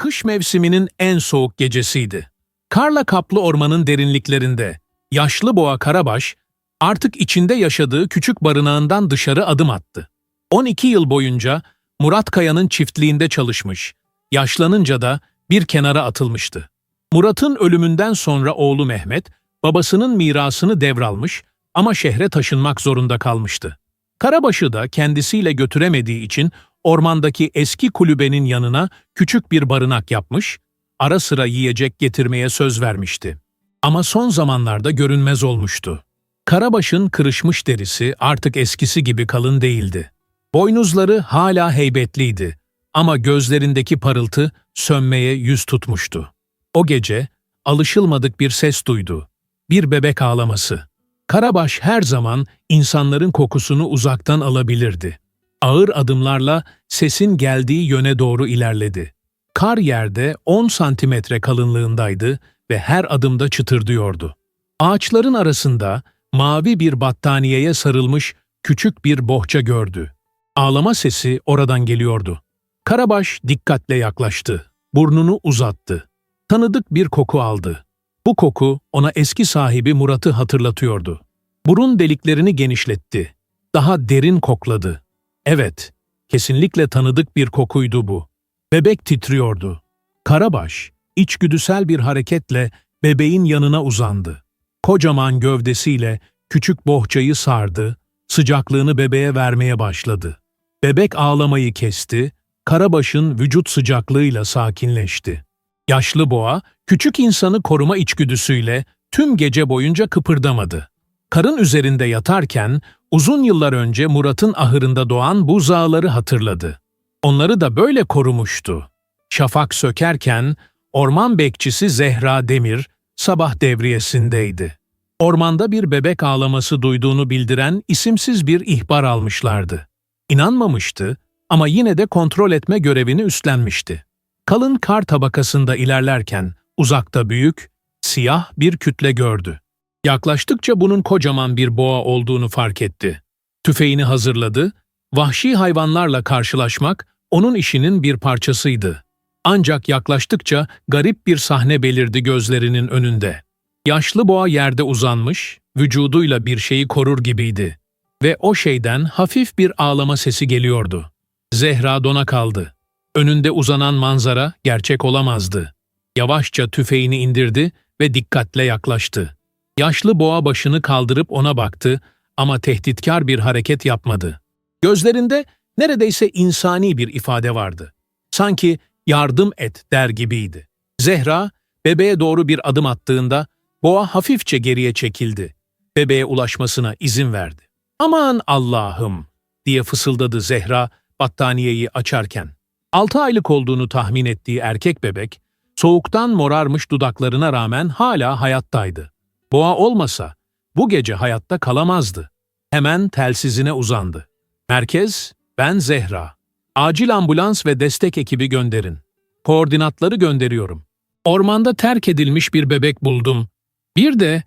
Kış mevsiminin en soğuk gecesiydi. Karla kaplı ormanın derinliklerinde yaşlı boğa Karabaş artık içinde yaşadığı küçük barınağından dışarı adım attı. 12 yıl boyunca Murat Kaya'nın çiftliğinde çalışmış, yaşlanınca da bir kenara atılmıştı. Murat'ın ölümünden sonra oğlu Mehmet, babasının mirasını devralmış ama şehre taşınmak zorunda kalmıştı. Karabaş'ı da kendisiyle götüremediği için ormandaki eski kulübenin yanına küçük bir barınak yapmış, ara sıra yiyecek getirmeye söz vermişti. Ama son zamanlarda görünmez olmuştu. Karabaş'ın kırışmış derisi artık eskisi gibi kalın değildi. Boynuzları hala heybetliydi ama gözlerindeki parıltı sönmeye yüz tutmuştu. O gece alışılmadık bir ses duydu. Bir bebek ağlaması. Karabaş her zaman insanların kokusunu uzaktan alabilirdi. Ağır adımlarla sesin geldiği yöne doğru ilerledi. Kar yerde 10 santimetre kalınlığındaydı ve her adımda çıtırdıyordu. Ağaçların arasında mavi bir battaniyeye sarılmış küçük bir bohça gördü. Ağlama sesi oradan geliyordu. Karabaş dikkatle yaklaştı. Burnunu uzattı. Tanıdık bir koku aldı. Bu koku ona eski sahibi Murat'ı hatırlatıyordu. Burun deliklerini genişletti. Daha derin kokladı. Evet, kesinlikle tanıdık bir kokuydu bu. Bebek titriyordu. Karabaş, içgüdüsel bir hareketle bebeğin yanına uzandı. Kocaman gövdesiyle küçük bohçayı sardı, sıcaklığını bebeğe vermeye başladı. Bebek ağlamayı kesti, Karabaş'ın vücut sıcaklığıyla sakinleşti. Yaşlı boğa, küçük insanı koruma içgüdüsüyle tüm gece boyunca kıpırdamadı. Karın üzerinde yatarken uzun yıllar önce Murat'ın ahırında doğan buzağları hatırladı. Onları da böyle korumuştu. Şafak sökerken orman bekçisi Zehra Demir sabah devriyesindeydi. Ormanda bir bebek ağlaması duyduğunu bildiren isimsiz bir ihbar almışlardı. İnanmamıştı ama yine de kontrol etme görevini üstlenmişti. Kalın kar tabakasında ilerlerken uzakta büyük, siyah bir kütle gördü. Yaklaştıkça bunun kocaman bir boğa olduğunu fark etti. Tüfeğini hazırladı, vahşi hayvanlarla karşılaşmak onun işinin bir parçasıydı. Ancak yaklaştıkça garip bir sahne belirdi gözlerinin önünde. Yaşlı boğa yerde uzanmış, vücuduyla bir şeyi korur gibiydi. Ve o şeyden hafif bir ağlama sesi geliyordu. Zehra dona kaldı. Önünde uzanan manzara gerçek olamazdı. Yavaşça tüfeğini indirdi ve dikkatle yaklaştı. Yaşlı boğa başını kaldırıp ona baktı ama tehditkar bir hareket yapmadı. Gözlerinde neredeyse insani bir ifade vardı. Sanki yardım et der gibiydi. Zehra, bebeğe doğru bir adım attığında boğa hafifçe geriye çekildi. Bebeğe ulaşmasına izin verdi. Aman Allah'ım diye fısıldadı Zehra battaniyeyi açarken. Altı aylık olduğunu tahmin ettiği erkek bebek, soğuktan morarmış dudaklarına rağmen hala hayattaydı. Boğa olmasa bu gece hayatta kalamazdı. Hemen telsizine uzandı. Merkez, ben Zehra. Acil ambulans ve destek ekibi gönderin. Koordinatları gönderiyorum. Ormanda terk edilmiş bir bebek buldum. Bir de,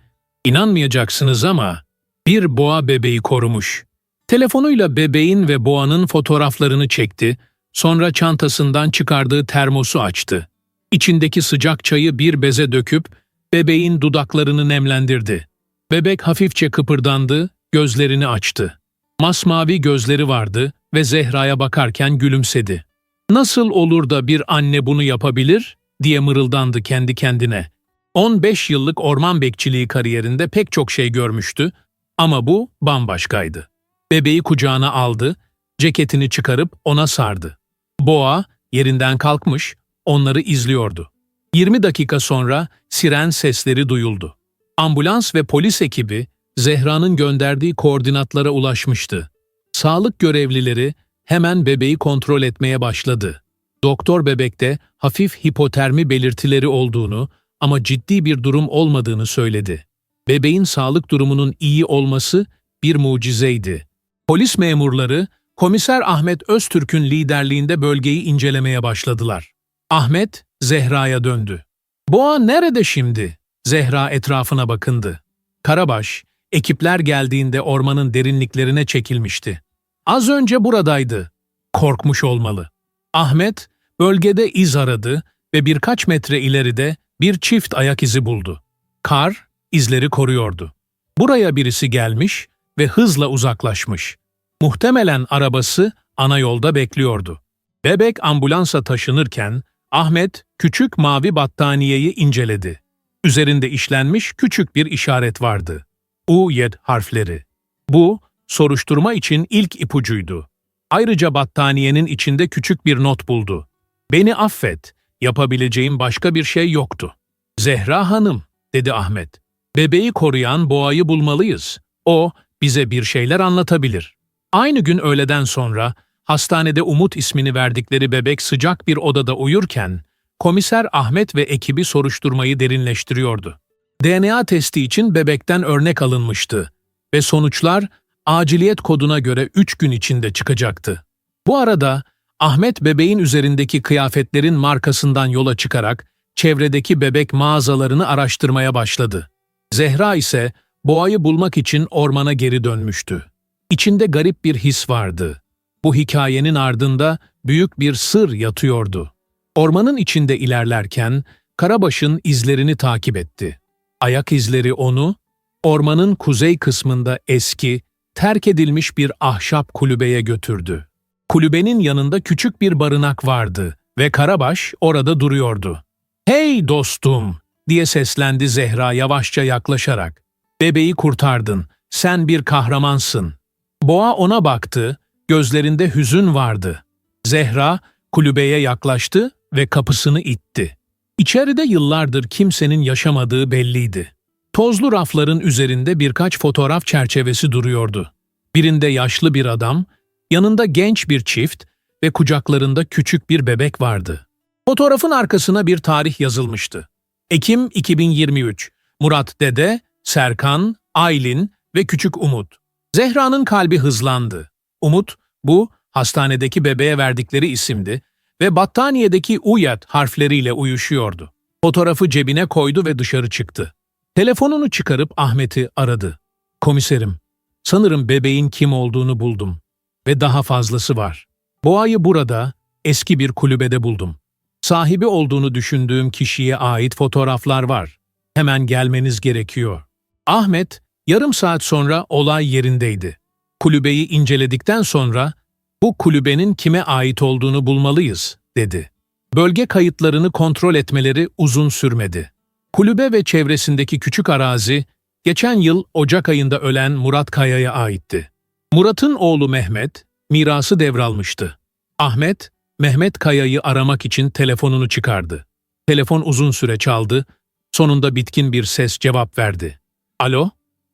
inanmayacaksınız ama, bir boğa bebeği korumuş. Telefonuyla bebeğin ve boğanın fotoğraflarını çekti, sonra çantasından çıkardığı termosu açtı. İçindeki sıcak çayı bir beze döküp bebeğin dudaklarını nemlendirdi. Bebek hafifçe kıpırdandı, gözlerini açtı. Masmavi gözleri vardı ve Zehra'ya bakarken gülümsedi. Nasıl olur da bir anne bunu yapabilir diye mırıldandı kendi kendine. 15 yıllık orman bekçiliği kariyerinde pek çok şey görmüştü ama bu bambaşkaydı. Bebeği kucağına aldı, ceketini çıkarıp ona sardı. Boğa yerinden kalkmış, onları izliyordu. 20 dakika sonra siren sesleri duyuldu. Ambulans ve polis ekibi Zehra'nın gönderdiği koordinatlara ulaşmıştı. Sağlık görevlileri hemen bebeği kontrol etmeye başladı. Doktor bebekte hafif hipotermi belirtileri olduğunu ama ciddi bir durum olmadığını söyledi. Bebeğin sağlık durumunun iyi olması bir mucizeydi. Polis memurları Komiser Ahmet Öztürk'ün liderliğinde bölgeyi incelemeye başladılar. Ahmet, Zehra'ya döndü. Boğa nerede şimdi? Zehra etrafına bakındı. Karabaş, ekipler geldiğinde ormanın derinliklerine çekilmişti. Az önce buradaydı. Korkmuş olmalı. Ahmet, bölgede iz aradı ve birkaç metre ileride bir çift ayak izi buldu. Kar izleri koruyordu. Buraya birisi gelmiş ve hızla uzaklaşmış. Muhtemelen arabası ana yolda bekliyordu. Bebek ambulansa taşınırken Ahmet küçük mavi battaniyeyi inceledi. Üzerinde işlenmiş küçük bir işaret vardı. U-Y harfleri. Bu, soruşturma için ilk ipucuydu. Ayrıca battaniyenin içinde küçük bir not buldu. Beni affet, yapabileceğim başka bir şey yoktu. Zehra Hanım, dedi Ahmet. Bebeği koruyan boğayı bulmalıyız. O, bize bir şeyler anlatabilir. Aynı gün öğleden sonra, hastanede Umut ismini verdikleri bebek sıcak bir odada uyurken, komiser Ahmet ve ekibi soruşturmayı derinleştiriyordu. DNA testi için bebekten örnek alınmıştı ve sonuçlar aciliyet koduna göre 3 gün içinde çıkacaktı. Bu arada Ahmet bebeğin üzerindeki kıyafetlerin markasından yola çıkarak çevredeki bebek mağazalarını araştırmaya başladı. Zehra ise boğayı bulmak için ormana geri dönmüştü. İçinde garip bir his vardı. Bu hikayenin ardında büyük bir sır yatıyordu. Ormanın içinde ilerlerken Karabaş'ın izlerini takip etti. Ayak izleri onu, ormanın kuzey kısmında eski, terk edilmiş bir ahşap kulübeye götürdü. Kulübenin yanında küçük bir barınak vardı ve Karabaş orada duruyordu. ''Hey dostum!'' diye seslendi Zehra yavaşça yaklaşarak. ''Bebeği kurtardın, sen bir kahramansın.'' Boğa ona baktı, gözlerinde hüzün vardı. Zehra kulübeye yaklaştı ve kapısını itti. İçeride yıllardır kimsenin yaşamadığı belliydi. Tozlu rafların üzerinde birkaç fotoğraf çerçevesi duruyordu. Birinde yaşlı bir adam, yanında genç bir çift ve kucaklarında küçük bir bebek vardı. Fotoğrafın arkasına bir tarih yazılmıştı. Ekim 2023. Murat Dede, Serkan, Aylin ve küçük Umut. Zehra'nın kalbi hızlandı. Umut, bu hastanedeki bebeğe verdikleri isimdi ve battaniyedeki Uyat harfleriyle uyuşuyordu. Fotoğrafı cebine koydu ve dışarı çıktı. Telefonunu çıkarıp Ahmet'i aradı. Komiserim, sanırım bebeğin kim olduğunu buldum. Ve daha fazlası var. Boğayı burada, eski bir kulübede buldum. Sahibi olduğunu düşündüğüm kişiye ait fotoğraflar var. Hemen gelmeniz gerekiyor. Ahmet, yarım saat sonra olay yerindeydi. Kulübeyi inceledikten sonra, bu kulübenin kime ait olduğunu bulmalıyız, dedi. Bölge kayıtlarını kontrol etmeleri uzun sürmedi. Kulübe ve çevresindeki küçük arazi, geçen yıl Ocak ayında ölen Murat Kaya'ya aitti. Murat'ın oğlu Mehmet, mirası devralmıştı. Ahmet, Mehmet Kaya'yı aramak için telefonunu çıkardı. Telefon uzun süre çaldı, sonunda bitkin bir ses cevap verdi. Alo?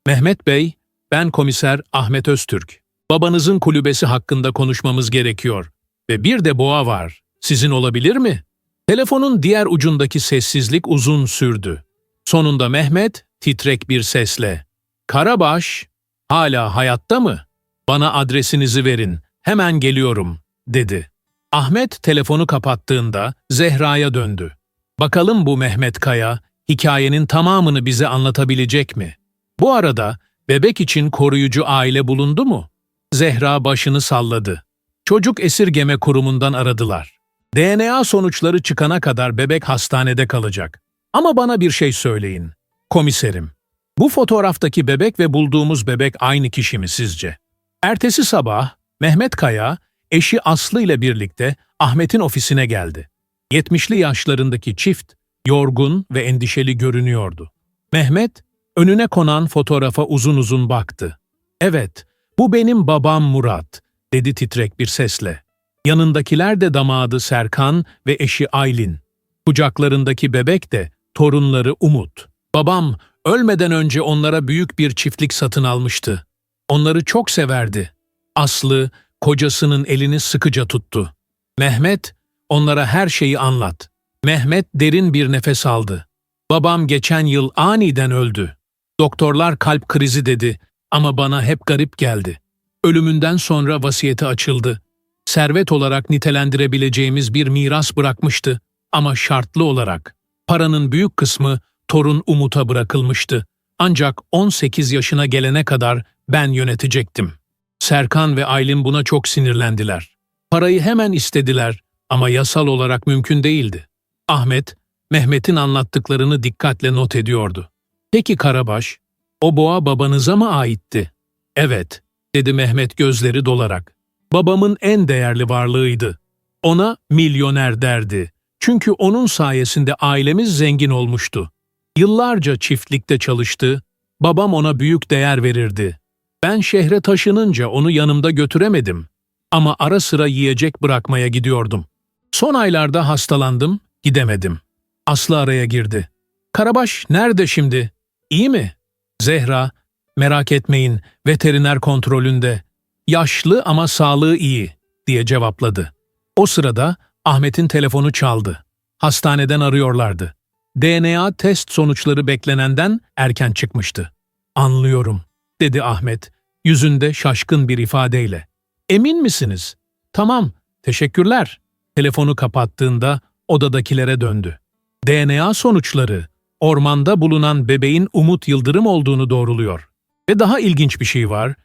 Mehmet Bey, ben komiser Ahmet Öztürk. Babanızın kulübesi hakkında konuşmamız gerekiyor. Ve bir de boğa var. Sizin olabilir mi? Telefonun diğer ucundaki sessizlik uzun sürdü. Sonunda Mehmet titrek bir sesle ''Karabaş, hala hayatta mı? Bana adresinizi verin, hemen geliyorum.'' dedi. Ahmet telefonu kapattığında Zehra'ya döndü. Bakalım bu Mehmet Kaya hikayenin tamamını bize anlatabilecek mi? Bu arada bebek için koruyucu aile bulundu mu? Zehra başını salladı. Çocuk esirgeme kurumundan aradılar. DNA sonuçları çıkana kadar bebek hastanede kalacak. Ama bana bir şey söyleyin. Komiserim, bu fotoğraftaki bebek ve bulduğumuz bebek aynı kişi mi sizce? Ertesi sabah Mehmet Kaya, eşi Aslı ile birlikte Ahmet'in ofisine geldi. 70'li yaşlarındaki çift, yorgun ve endişeli görünüyordu. Mehmet, önüne konan fotoğrafa uzun uzun baktı. Evet, bu benim babam Murat, dedi titrek bir sesle. Yanındakiler de damadı Serkan ve eşi Aylin. Kucaklarındaki bebek de torunları Umut. Babam ölmeden önce onlara büyük bir çiftlik satın almıştı. Onları çok severdi. Aslı kocasının elini sıkıca tuttu. Mehmet onlara her şeyi anlat. Mehmet derin bir nefes aldı. Babam geçen yıl aniden öldü. Doktorlar kalp krizi dedi ama bana hep garip geldi. Ölümünden sonra vasiyeti açıldı. Servet olarak nitelendirebileceğimiz bir miras bırakmıştı ama şartlı olarak. Paranın büyük kısmı torun Umut'a bırakılmıştı. Ancak 18 yaşına gelene kadar ben yönetecektim. Serkan ve Aylin buna çok sinirlendiler. Parayı hemen istediler ama yasal olarak mümkün değildi. Ahmet, Mehmet'in anlattıklarını dikkatle not ediyordu. Peki Karabaş, o boğa babanıza mı aitti? Evet, dedi Mehmet gözleri dolarak. Babamın en değerli varlığıydı. Ona milyoner derdi. Çünkü onun sayesinde ailemiz zengin olmuştu. Yıllarca çiftlikte çalıştı, babam ona büyük değer verirdi. Ben şehre taşınınca onu yanımda götüremedim. Ama ara sıra yiyecek bırakmaya gidiyordum. Son aylarda hastalandım, gidemedim. Aslı araya girdi. Karabaş nerede şimdi? İyi mi? Zehra, merak etmeyin, veteriner kontrolünde. Yaşlı ama sağlığı iyi, diye cevapladı. O sırada Ahmet'in telefonu çaldı. Hastaneden arıyorlardı. DNA test sonuçları beklenenden erken çıkmıştı. Anlıyorum, dedi Ahmet, yüzünde şaşkın bir ifadeyle. Emin misiniz? Tamam, teşekkürler. Telefonu kapattığında odadakilere döndü. DNA sonuçları ormanda bulunan bebeğin Umut Yıldırım olduğunu doğruluyor. Ve daha ilginç bir şey var.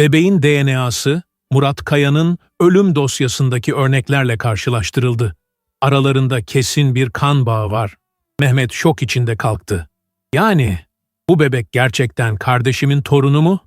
Bebeğin DNA'sı Murat Kaya'nın ölüm dosyasındaki örneklerle karşılaştırıldı. Aralarında kesin bir kan bağı var. Mehmet şok içinde kalktı. Yani bu bebek gerçekten kardeşimin torunu mu?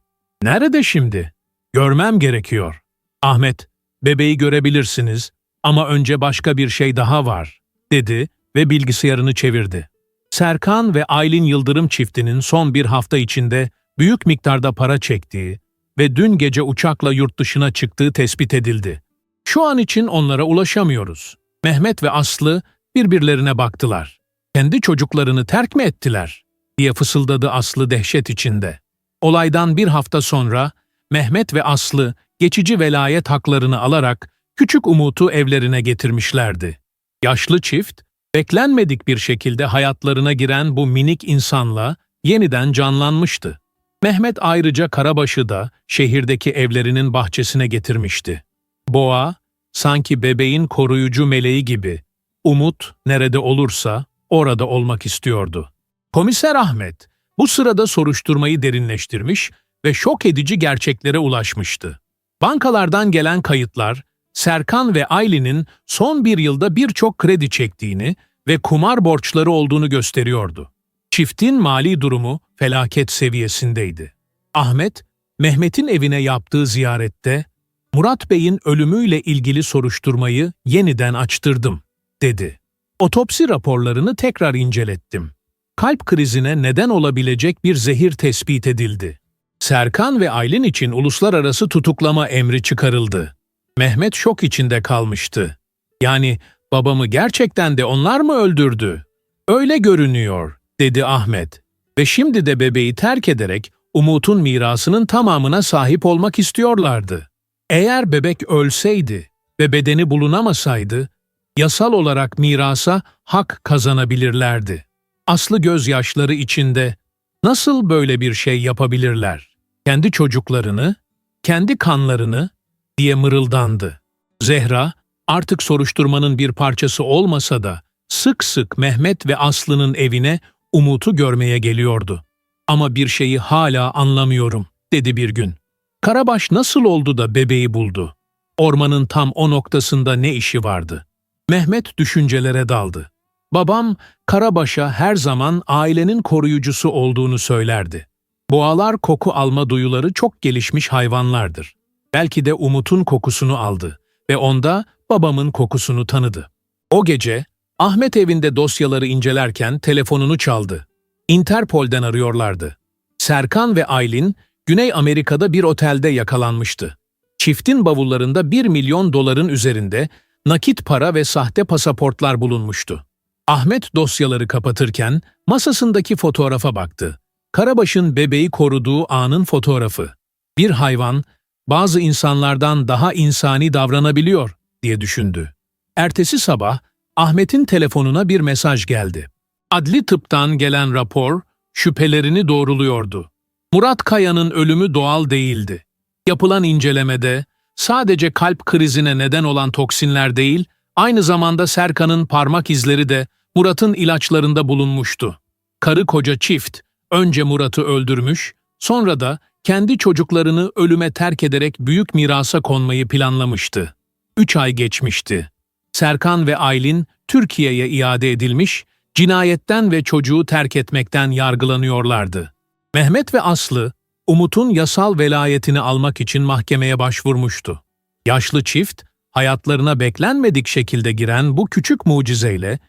Nerede şimdi? Görmem gerekiyor. Ahmet, bebeği görebilirsiniz ama önce başka bir şey daha var, dedi ve bilgisayarını çevirdi. Serkan ve Aylin Yıldırım çiftinin son bir hafta içinde büyük miktarda para çektiği ve dün gece uçakla yurt dışına çıktığı tespit edildi. Şu an için onlara ulaşamıyoruz. Mehmet ve Aslı birbirlerine baktılar. Kendi çocuklarını terk mi ettiler? diye fısıldadı Aslı dehşet içinde. Olaydan bir hafta sonra Mehmet ve Aslı geçici velayet haklarını alarak küçük Umut'u evlerine getirmişlerdi. Yaşlı çift, beklenmedik bir şekilde hayatlarına giren bu minik insanla yeniden canlanmıştı. Mehmet ayrıca Karabaş'ı da şehirdeki evlerinin bahçesine getirmişti. Boğa, sanki bebeğin koruyucu meleği gibi, Umut nerede olursa orada olmak istiyordu. Komiser Ahmet, bu sırada soruşturmayı derinleştirmiş ve şok edici gerçeklere ulaşmıştı. Bankalardan gelen kayıtlar, Serkan ve Aylin'in son bir yılda birçok kredi çektiğini ve kumar borçları olduğunu gösteriyordu. Çiftin mali durumu felaket seviyesindeydi. Ahmet, Mehmet'in evine yaptığı ziyarette, Murat Bey'in ölümüyle ilgili soruşturmayı yeniden açtırdım, dedi. Otopsi raporlarını tekrar incelettim. Kalp krizine neden olabilecek bir zehir tespit edildi. Serkan ve Aylin için uluslararası tutuklama emri çıkarıldı. Mehmet şok içinde kalmıştı. Yani babamı gerçekten de onlar mı öldürdü? Öyle görünüyor, dedi Ahmet. Ve şimdi de bebeği terk ederek Umut'un mirasının tamamına sahip olmak istiyorlardı. Eğer bebek ölseydi ve bedeni bulunamasaydı, yasal olarak mirasa hak kazanabilirlerdi. Aslı gözyaşları içinde nasıl böyle bir şey yapabilirler? Kendi çocuklarını, kendi kanlarını diye mırıldandı. Zehra artık soruşturmanın bir parçası olmasa da sık sık Mehmet ve Aslı'nın evine Umut'u görmeye geliyordu. Ama bir şeyi hala anlamıyorum, dedi bir gün. Karabaş nasıl oldu da bebeği buldu? Ormanın tam o noktasında ne işi vardı? Mehmet düşüncelere daldı. Babam Karabaş'a her zaman ailenin koruyucusu olduğunu söylerdi. Boğalar koku alma duyuları çok gelişmiş hayvanlardır. Belki de Umut'un kokusunu aldı ve onda babamın kokusunu tanıdı. O gece Ahmet evinde dosyaları incelerken telefonunu çaldı. Interpol'den arıyorlardı. Serkan ve Aylin Güney Amerika'da bir otelde yakalanmıştı. Çiftin bavullarında 1 milyon doların üzerinde nakit para ve sahte pasaportlar bulunmuştu. Ahmet dosyaları kapatırken masasındaki fotoğrafa baktı. Karabaş'ın bebeği koruduğu anın fotoğrafı. Bir hayvan bazı insanlardan daha insani davranabiliyor diye düşündü. Ertesi sabah Ahmet'in telefonuna bir mesaj geldi. Adli tıptan gelen rapor şüphelerini doğruluyordu. Murat Kaya'nın ölümü doğal değildi. Yapılan incelemede sadece kalp krizine neden olan toksinler değil, aynı zamanda Serkan'ın parmak izleri de Murat'ın ilaçlarında bulunmuştu. Karı koca çift önce Murat'ı öldürmüş, sonra da kendi çocuklarını ölüme terk ederek büyük mirasa konmayı planlamıştı. Üç ay geçmişti. Serkan ve Aylin Türkiye'ye iade edilmiş, cinayetten ve çocuğu terk etmekten yargılanıyorlardı. Mehmet ve Aslı, Umut'un yasal velayetini almak için mahkemeye başvurmuştu. Yaşlı çift, hayatlarına beklenmedik şekilde giren bu küçük mucizeyle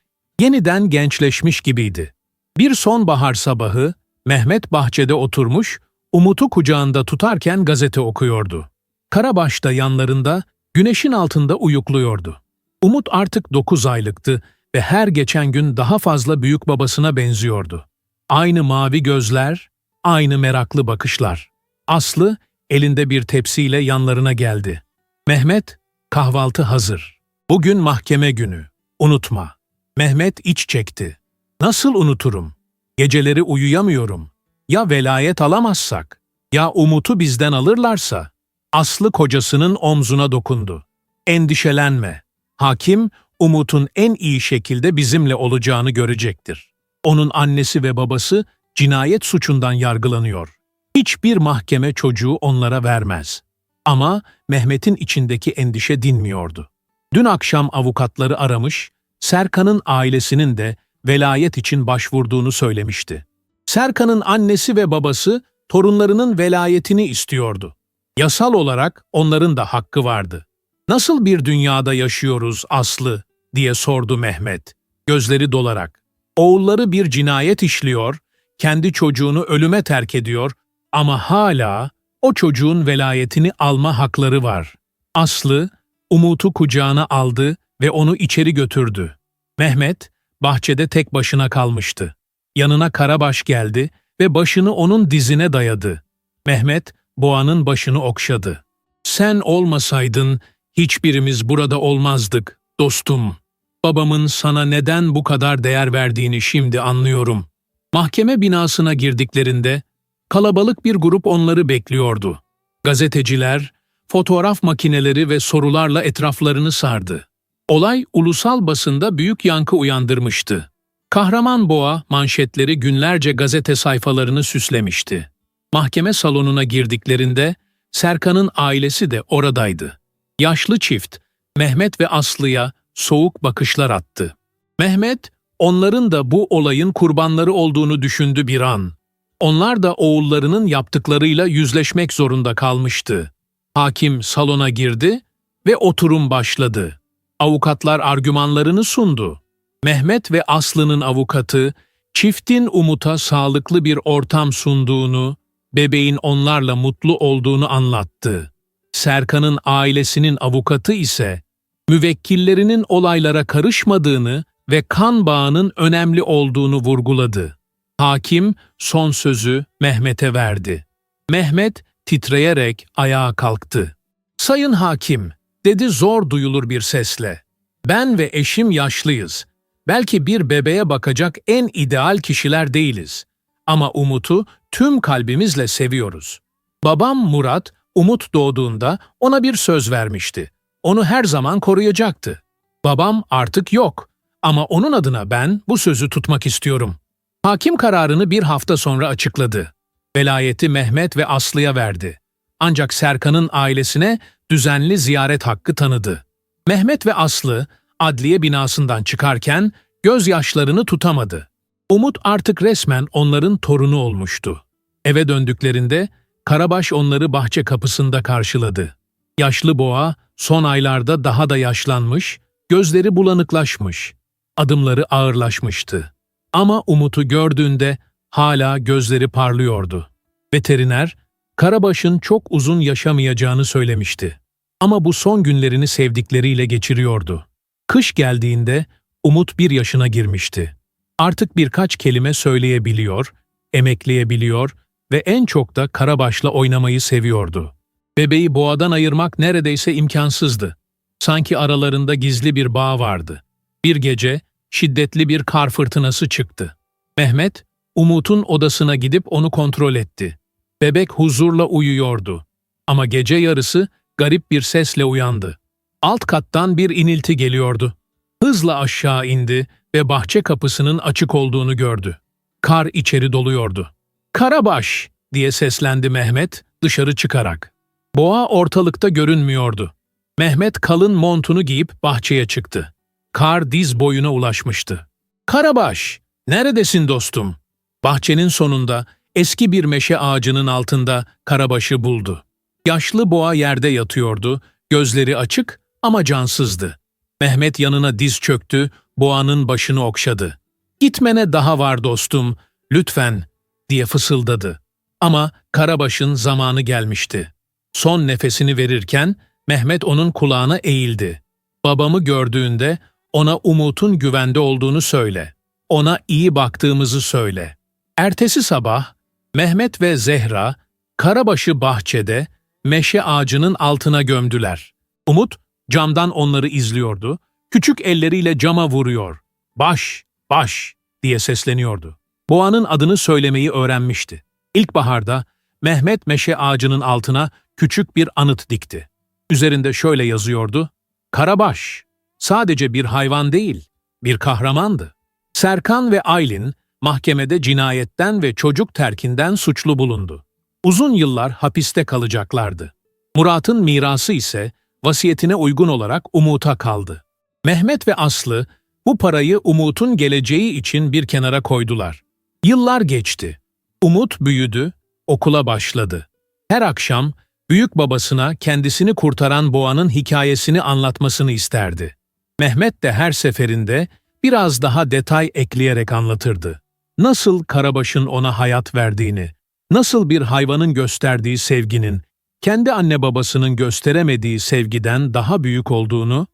yeniden gençleşmiş gibiydi. Bir sonbahar sabahı Mehmet bahçede oturmuş, Umut'u kucağında tutarken gazete okuyordu. Karabaş da yanlarında, güneşin altında uyukluyordu. Umut artık 9 aylıktı ve her geçen gün daha fazla büyük babasına benziyordu. Aynı mavi gözler, aynı meraklı bakışlar. Aslı elinde bir tepsiyle yanlarına geldi. Mehmet, kahvaltı hazır. Bugün mahkeme günü. Unutma. Mehmet iç çekti. Nasıl unuturum? Geceleri uyuyamıyorum. Ya velayet alamazsak? Ya Umut'u bizden alırlarsa? Aslı kocasının omzuna dokundu. Endişelenme. Hakim, Umut'un en iyi şekilde bizimle olacağını görecektir. Onun annesi ve babası cinayet suçundan yargılanıyor. Hiçbir mahkeme çocuğu onlara vermez. Ama Mehmet'in içindeki endişe dinmiyordu. Dün akşam avukatları aramış, Serkan'ın ailesinin de velayet için başvurduğunu söylemişti. Serkan'ın annesi ve babası torunlarının velayetini istiyordu. Yasal olarak onların da hakkı vardı. Nasıl bir dünyada yaşıyoruz Aslı diye sordu Mehmet, gözleri dolarak. Oğulları bir cinayet işliyor, kendi çocuğunu ölüme terk ediyor ama hala o çocuğun velayetini alma hakları var. Aslı, Umut'u kucağına aldı ve onu içeri götürdü. Mehmet, bahçede tek başına kalmıştı. Yanına Karabaş geldi ve başını onun dizine dayadı. Mehmet, boğanın başını okşadı. Sen olmasaydın hiçbirimiz burada olmazdık, dostum. Babamın sana neden bu kadar değer verdiğini şimdi anlıyorum. Mahkeme binasına girdiklerinde kalabalık bir grup onları bekliyordu. Gazeteciler, fotoğraf makineleri ve sorularla etraflarını sardı. Olay ulusal basında büyük yankı uyandırmıştı. Kahraman Boğa manşetleri günlerce gazete sayfalarını süslemişti. Mahkeme salonuna girdiklerinde Serkan'ın ailesi de oradaydı. Yaşlı çift Mehmet ve Aslı'ya soğuk bakışlar attı. Mehmet, onların da bu olayın kurbanları olduğunu düşündü bir an. Onlar da oğullarının yaptıklarıyla yüzleşmek zorunda kalmıştı. Hakim salona girdi ve oturum başladı. Avukatlar argümanlarını sundu. Mehmet ve Aslı'nın avukatı, çiftin Umut'a sağlıklı bir ortam sunduğunu, bebeğin onlarla mutlu olduğunu anlattı. Serkan'ın ailesinin avukatı ise, müvekkillerinin olaylara karışmadığını ve kan bağının önemli olduğunu vurguladı. Hakim son sözü Mehmet'e verdi. Mehmet titreyerek ayağa kalktı. Sayın hakim, dedi zor duyulur bir sesle. Ben ve eşim yaşlıyız. Belki bir bebeğe bakacak en ideal kişiler değiliz. Ama Umut'u tüm kalbimizle seviyoruz. Babam Murat, Umut doğduğunda ona bir söz vermişti. Onu her zaman koruyacaktı. Babam artık yok. Ama onun adına ben bu sözü tutmak istiyorum. Hakim kararını bir hafta sonra açıkladı. Velayeti Mehmet ve Aslı'ya verdi. Ancak Serkan'ın ailesine düzenli ziyaret hakkı tanıdı. Mehmet ve Aslı adliye binasından çıkarken gözyaşlarını tutamadı. Umut artık resmen onların torunu olmuştu. Eve döndüklerinde Karabaş onları bahçe kapısında karşıladı. Yaşlı boğa son aylarda daha da yaşlanmış, gözleri bulanıklaşmış, adımları ağırlaşmıştı. Ama Umut'u gördüğünde hala gözleri parlıyordu. Veteriner, Karabaş'ın çok uzun yaşamayacağını söylemişti. Ama bu son günlerini sevdikleriyle geçiriyordu. Kış geldiğinde Umut bir yaşına girmişti. Artık birkaç kelime söyleyebiliyor, emekleyebiliyor ve en çok da Karabaş'la oynamayı seviyordu. Bebeği boğadan ayırmak neredeyse imkansızdı. Sanki aralarında gizli bir bağ vardı. Bir gece şiddetli bir kar fırtınası çıktı. Mehmet, Umut'un odasına gidip onu kontrol etti. Bebek huzurla uyuyordu. Ama gece yarısı garip bir sesle uyandı. Alt kattan bir inilti geliyordu. Hızla aşağı indi ve bahçe kapısının açık olduğunu gördü. Kar içeri doluyordu. Karabaş diye seslendi Mehmet dışarı çıkarak. Boğa ortalıkta görünmüyordu. Mehmet kalın montunu giyip bahçeye çıktı. Kar diz boyuna ulaşmıştı. Karabaş, neredesin dostum? Bahçenin sonunda eski bir meşe ağacının altında Karabaş'ı buldu. Yaşlı boğa yerde yatıyordu, gözleri açık ama cansızdı. Mehmet yanına diz çöktü, boğanın başını okşadı. Gitmene daha var dostum, lütfen, diye fısıldadı. Ama Karabaş'ın zamanı gelmişti. Son nefesini verirken Mehmet onun kulağına eğildi. Babamı gördüğünde ona Umut'un güvende olduğunu söyle. Ona iyi baktığımızı söyle. Ertesi sabah Mehmet ve Zehra Karabaş'ı bahçede meşe ağacının altına gömdüler. Umut camdan onları izliyordu. Küçük elleriyle cama vuruyor. Baş, baş diye sesleniyordu. Boğanın adını söylemeyi öğrenmişti. İlkbaharda Mehmet meşe ağacının altına küçük bir anıt dikti. Üzerinde şöyle yazıyordu. Karabaş, sadece bir hayvan değil, bir kahramandı. Serkan ve Aylin mahkemede cinayetten ve çocuk terkinden suçlu bulundu. Uzun yıllar hapiste kalacaklardı. Murat'ın mirası ise vasiyetine uygun olarak Umut'a kaldı. Mehmet ve Aslı bu parayı Umut'un geleceği için bir kenara koydular. Yıllar geçti. Umut büyüdü, okula başladı. Her akşam büyük babasına kendisini kurtaran boğanın hikayesini anlatmasını isterdi. Mehmet de her seferinde biraz daha detay ekleyerek anlatırdı. Nasıl Karabaş'ın ona hayat verdiğini, nasıl bir hayvanın gösterdiği sevginin, kendi anne babasının gösteremediği sevgiden daha büyük olduğunu,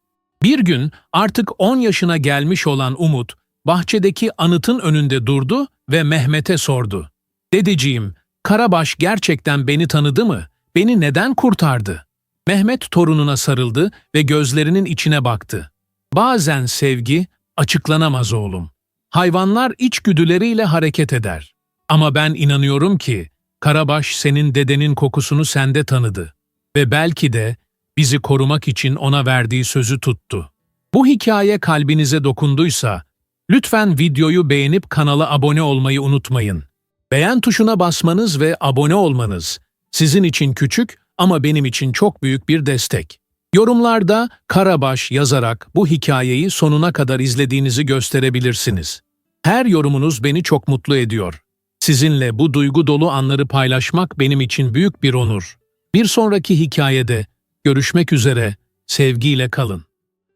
bir gün artık 10 yaşına gelmiş olan Umut, bahçedeki anıtın önünde durdu ve Mehmet'e sordu. Dedeciğim, Karabaş gerçekten beni tanıdı mı? Beni neden kurtardı? Mehmet torununa sarıldı ve gözlerinin içine baktı. Bazen sevgi açıklanamaz oğlum. Hayvanlar içgüdüleriyle hareket eder. Ama ben inanıyorum ki Karabaş senin dedenin kokusunu sende tanıdı ve belki de bizi korumak için ona verdiği sözü tuttu. Bu hikaye kalbinize dokunduysa lütfen videoyu beğenip kanala abone olmayı unutmayın. Beğen tuşuna basmanız ve abone olmanız sizin için küçük ama benim için çok büyük bir destek. Yorumlarda Karabaş yazarak bu hikayeyi sonuna kadar izlediğinizi gösterebilirsiniz. Her yorumunuz beni çok mutlu ediyor. Sizinle bu duygu dolu anları paylaşmak benim için büyük bir onur. Bir sonraki hikayede görüşmek üzere, sevgiyle kalın.